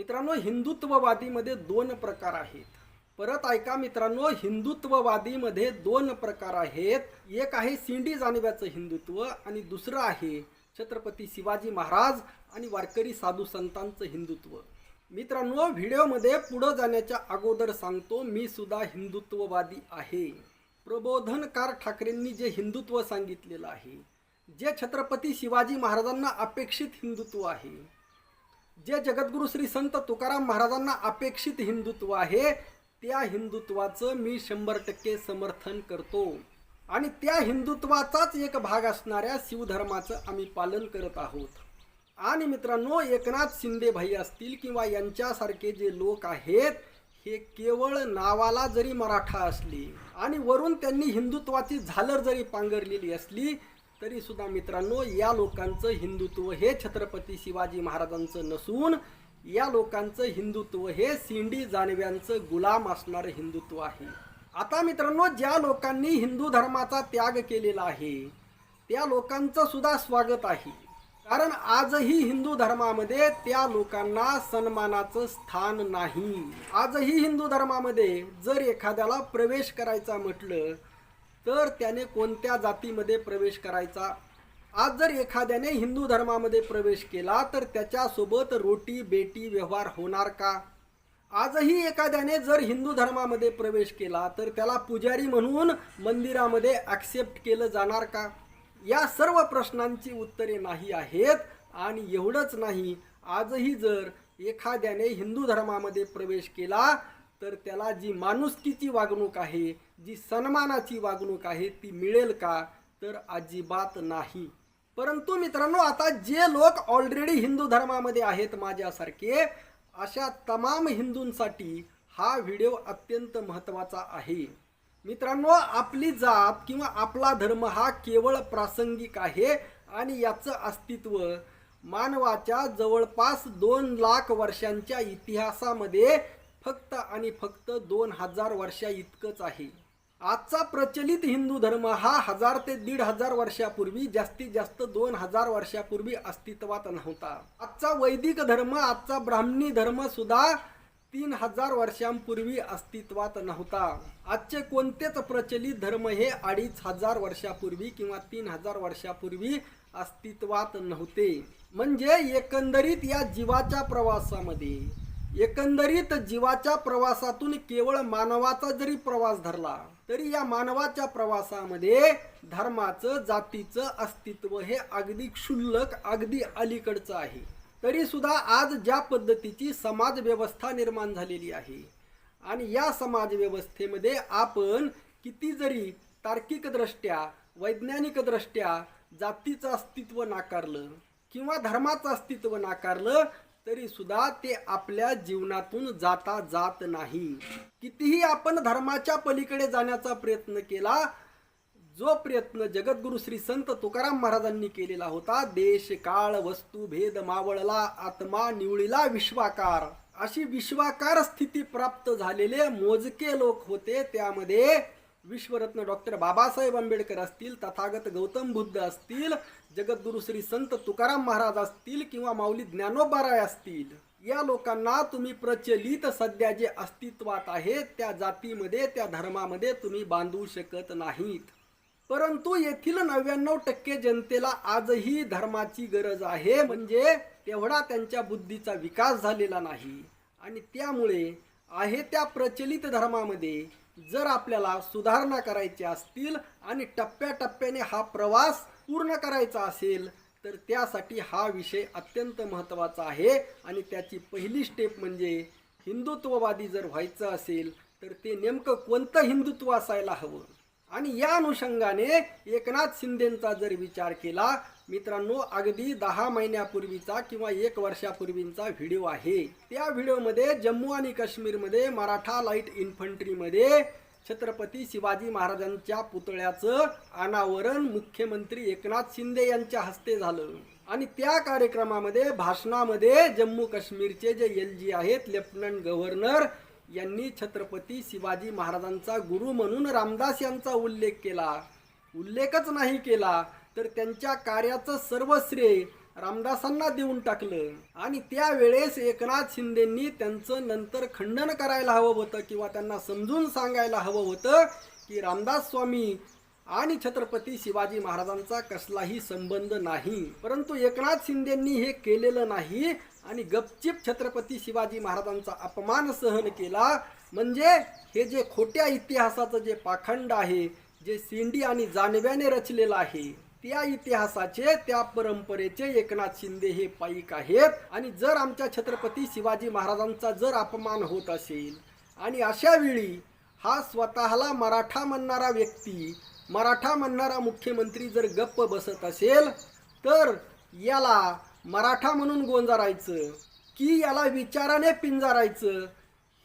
मित्रांनो हिंदुत्ववादीमध्ये दोन प्रकार आहेत. परत ऐका मित्रांनो हिंदुत्ववादीमध्ये दोन प्रकार आहेत. एक आहे सिंडी जाणव्याचं हिंदुत्व आणि दुसरं आहे छत्रपती शिवाजी महाराज आणि वारकरी साधू संतांचं हिंदुत्व. मित्रांनो व्हिडिओमध्ये पुढं जाण्याच्या अगोदर सांगतो मी सुद्धा हिंदुत्ववादी आहे. प्रबोधनकार ठाकरेंनी जे हिंदुत्व सांगितलेलं आहे जे छत्रपती शिवाजी महाराजांना अपेक्षित हिंदुत्व आहे जे जगद्गुरु श्री संत तुकाराम महाराजांना अपेक्षित हिंदुत्व आहे त्या हिंदुत्वाचं मी शंभर टक्के समर्थन करतो. आणि त्या हिंदुत्वाचाच एक भाग असणाऱ्या शिवधर्माचं आम्ही पालन करत आहोत. आणि मित्रांनो एकनाथ शिंदे भाई असतील किंवा यांच्यासारखे जे लोक आहेत हे केवळ नावाला जरी मराठा असली आणि वरून त्यांनी हिंदुत्वाची झालर जरी पांघरलेली असली तरी सुद्धा मित्रांनो या लोकांचं हिंदुत्व हे छत्रपती शिवाजी महाराजांचं नसून या लोकांचं हिंदुत्व हे सिंडी जानव्यांचं गुलाम असणारं हिंदुत्व आहे. आता मित्रांनो ज्या लोकांनी हिंदू धर्माचा त्याग केलेला आहे त्या लोकांचं सुद्धा स्वागत आहे. कारण आजही हिंदू धर्मामध्ये त्या लोकांना सन्मानाचं स्थान नाही. आजही हिंदू धर्मामध्ये जर एखाद्याला प्रवेश करायचा म्हटलं तर त्याने कोणत्या जातीमध्ये प्रवेश करायचा? आज जर एखाद्याने हिंदू धर्मामध्ये प्रवेश केला तर त्याच्यासोबत रोटी बेटी व्यवहार होणार का? आजही एखाद्याने जर हिंदू धर्मामध्ये प्रवेश केला तर त्याला पुजारी म्हणून मंदिरामध्ये ॲक्सेप्ट केलं जाणार का? या सर्व प्रश्नांची उत्तरे नाही आहेत आणि एवढंच नाही. आजही जर एखाद्याने हिंदू धर्मामध्ये प्रवेश केला तर त्याला जी माणुसकीची वागणूक आहे जी सन्मानाची वागणूक आहे ती मिळेल का? तर अजिबात नाही. परंतु मित्रांनो आता जे लोक ऑलरेडी हिंदू धर्मामध्ये आहेत माझ्यासारखे अशा तमाम हिंदूंसाठी हा व्हिडिओ अत्यंत महत्त्वाचा आहे. मित्रांनो आपली जात किंवा आपला धर्म हा केवळ प्रासंगिक आहे आणि याचं अस्तित्व मानवाच्या जवळपास दोन लाख वर्षांच्या इतिहासामध्ये फक्त आणि फक्त दोन हजार वर्षा इतकंच आहे. आजचा प्रचलित हिंदू धर्म हा हजार ते दीड हजार वर्षापूर्वी जास्तीत जास्त दोन हजार वर्षापूर्वी अस्तित्वात नव्हता. आजचा वैदिक धर्म आजचा ब्राह्मणी धर्म सुद्धा तीन हजार वर्षांपूर्वी अस्तित्वात नव्हता. आजचे कोणतेच प्रचलित धर्म हे अडीच हजार वर्षापूर्वी किंवा तीन हजार वर्षापूर्वी अस्तित्वात नव्हते. म्हणजे एकंदरीत या जीवाच्या प्रवासामध्ये एकंदरीत जीवाच्या प्रवासातून केवळ मानवाचा जरी प्रवास धरला तरी या मानवाच्या प्रवासामध्ये धर्माचं जातीचं अस्तित्व हे अगदी क्षुल्लक अगदी अलीकडचं आहे. तरी सुद्धा आज ज्या पद्धतीची समाज व्यवस्था निर्माण झालेली आहे आणि या समाज व्यवस्थेमध्ये आपण किती जरी तार्किकदृष्ट्या वैज्ञानिकदृष्ट्या जातीचं अस्तित्व नाकारलं किंवा धर्माचं अस्तित्व नाकारलं तरी सुद्धा ते आपल्या जीवनातून जाता जात नाही. कितीही आपण धर्माच्या पलीकडे जाण्याचा प्रयत्न केला जो प्रयत्न जगद्गुरु श्री संत तुकाराम महाराजांनी केलेला होता देश काळ वस्तू भेद मावळला आत्मा निवळीला विश्वाकार. अशी विश्वाकार स्थिती प्राप्त झालेले मोजके लोक होते. त्यामध्ये विश्वरत्न डॉक्टर बाबासाहेब आंबेडकर असतील तथागत गौतम बुद्ध असतील जगद्गुरु श्री संत तुकाराम महाराज असतील किंवा माऊली ज्ञानोबाराय असतील या लोकांना तुम्ही प्रचलित सध्या जे अस्तित्वात आहे त्या जातीमध्ये त्या धर्मामध्ये तुम्ही बांधू शकत नाहीत. परंतु येथील नव्याण्णव टक्के जनतेला आजही धर्माची गरज आहे म्हणजे तेवढा त्यांच्या बुद्धीचा विकास झालेला नाही. आणि त्यामुळे आहे त्या प्रचलित धर्मामध्ये जर आपल्याला सुधारणा करायची असतील आणि टप्प्याटप्प्याने हा प्रवास पूर्ण करायचा असेल तर त्यासाठी हा विषय अत्यंत महत्त्वाचा आहे. आणि त्याची पहिली स्टेप म्हणजे हिंदुत्ववादी जर व्हायचं असेल तर ते नेमकं कोणतं हिंदुत्व असायला हवं? आणि या अनुषंगाने एकनाथ शिंदेंचा जर विचार केला मित्रांनो अगदी दहा महिन्यापूर्वीचा किंवा एक वर्षापूर्वींचा व्हिडिओ आहे. त्या व्हिडिओमध्ये जम्मू आणि काश्मीरमध्ये मराठा लाइट इन्फंट्रीमध्ये छत्रपती शिवाजी महाराजांच्या पुतळ्याचं अनावरण मुख्यमंत्री एकनाथ शिंदे यांच्या हस्ते झालं. आणि त्या कार्यक्रमामध्ये भाषणामध्ये जम्मू काश्मीरचे जे एल जी आहेत लेफ्टनंट गव्हर्नर यांनी छत्रपती शिवाजी महाराजांचा गुरु म्हणून रामदास यांचा उल्लेख केला. उल्लेखच नाही केला तर त्यांच्या कार्याचं सर्व श्रेय रामदासांना देऊन टाकलं. आणि त्यावेळेस एकनाथ शिंदेंनी त्यांचं नंतर खंडन करायला हवं होतं किंवा त्यांना समजून सांगायला हवं होतं की रामदास स्वामी आणि छत्रपती शिवाजी महाराजांचा कसलाही संबंध नाही. परंतु एकनाथ शिंदेंनी हे केलेलं नाही आणि गपचिप छत्रपती शिवाजी महाराजांचा अपमान सहन केला. म्हणजे हे जे खोट्या इतिहासाचं जे पाखंड आहे जे सिंडी आणि जानव्याने रचलेलं आहे त्या इतिहासाचे त्या परंपरेचे एकनाथ शिंदे हे पाईक आहेत. आणि जर आमच्या छत्रपती शिवाजी महाराजांचा जर अपमान होत असेल आणि अशा वेळी हा स्वतःला मराठा म्हणणारा व्यक्ती मराठा म्हणणारा मुख्यमंत्री जर गप्प बसत असेल तर याला मराठा म्हणून गोंजारायचं की याला विचाराने पिंजारायचं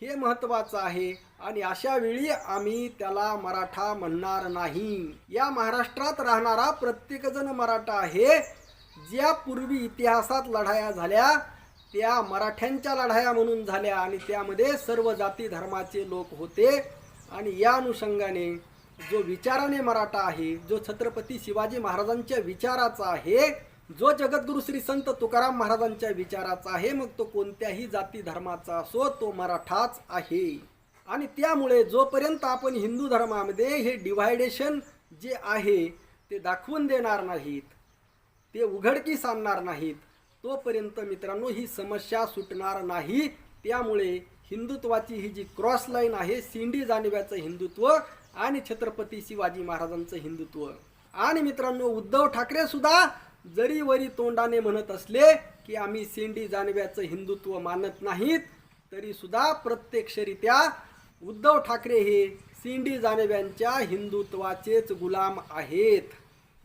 हे महत्त्वाचं आहे. आणि अशा वेळी आम्ही त्याला मराठा म्हणणार नाही. या महाराष्ट्रात राहणारा प्रत्येकजण मराठा आहे. ज्या पूर्वी इतिहासात लढाया झाल्या त्या मराठ्यांच्या लढाया म्हणून झाल्या. आणि त्यामध्ये सर्व जाती धर्माचे लोक होते. आणि या अनुषंगाने जो विचाराने मराठा आहे जो छत्रपती शिवाजी महाराजांच्या विचाराचा आहे जो जगद्गुरु श्री संत तुकाराम महाराजांच्या विचाराचा आहे मग तो कोणत्याही जाती धर्माचा असो तो मराठाच आहे. आणि त्यामुळे जोपर्यंत आपण हिंदू धर्मामध्ये हे डिव्हायडेशन जे आहे ते दाखवून देणार नाहीत ते उघडकीस आणणार नाहीत तोपर्यंत मित्रांनो ही समस्या सुटणार नाही. त्यामुळे हिंदुत्वाची ही जी क्रॉस लाईन आहे सिंडी जाणव्याचं हिंदुत्व आणि छत्रपती शिवाजी महाराजांचं हिंदुत्व. आणि मित्रांनो उद्धव ठाकरे सुद्धा जरी वरी तोंडाने म्हणत असले की आम्ही सिंडी जाणव्याचं हिंदुत्व मानत नाहीत तरी सुद्धा प्रत्यक्षरित्या उद्धव ठाकरे हे सिंडी जाणव्यांच्या हिंदुत्वाचेच गुलाम आहेत.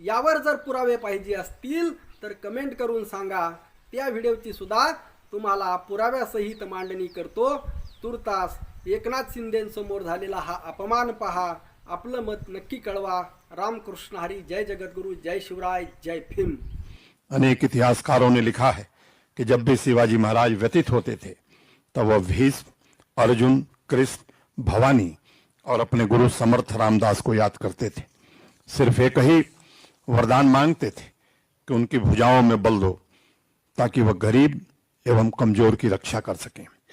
यावर जर पुरावे पाहिजे असतील तर कमेंट करून सांगा. त्या व्हिडिओची सुद्धा तुम्हाला पुराव्यासहित मांडणी करतो. तुर्तास एकनाथ शिंदेसमोर झालेला हा अपमान पहा. आपलं मत नक्की कळवा. रामकृष्ण हरी, जय जगद्गुरु, जय शिवराय, जय भीम. अनेक इतिहासकारों ने लिखा है कि जब भी शिवाजी महाराज व्यतीत होते थे, तब वह भीष्म, अर्जुन, कृष्ण, भवानी और अपने गुरु समर्थ रामदास को याद करते थे। सिर्फ़ एक ही वरदान मांगते थे कि उनकी भुजाओं में बल दो, ताकि वह गरीब एवं कमजोर की रक्षा कर सकें।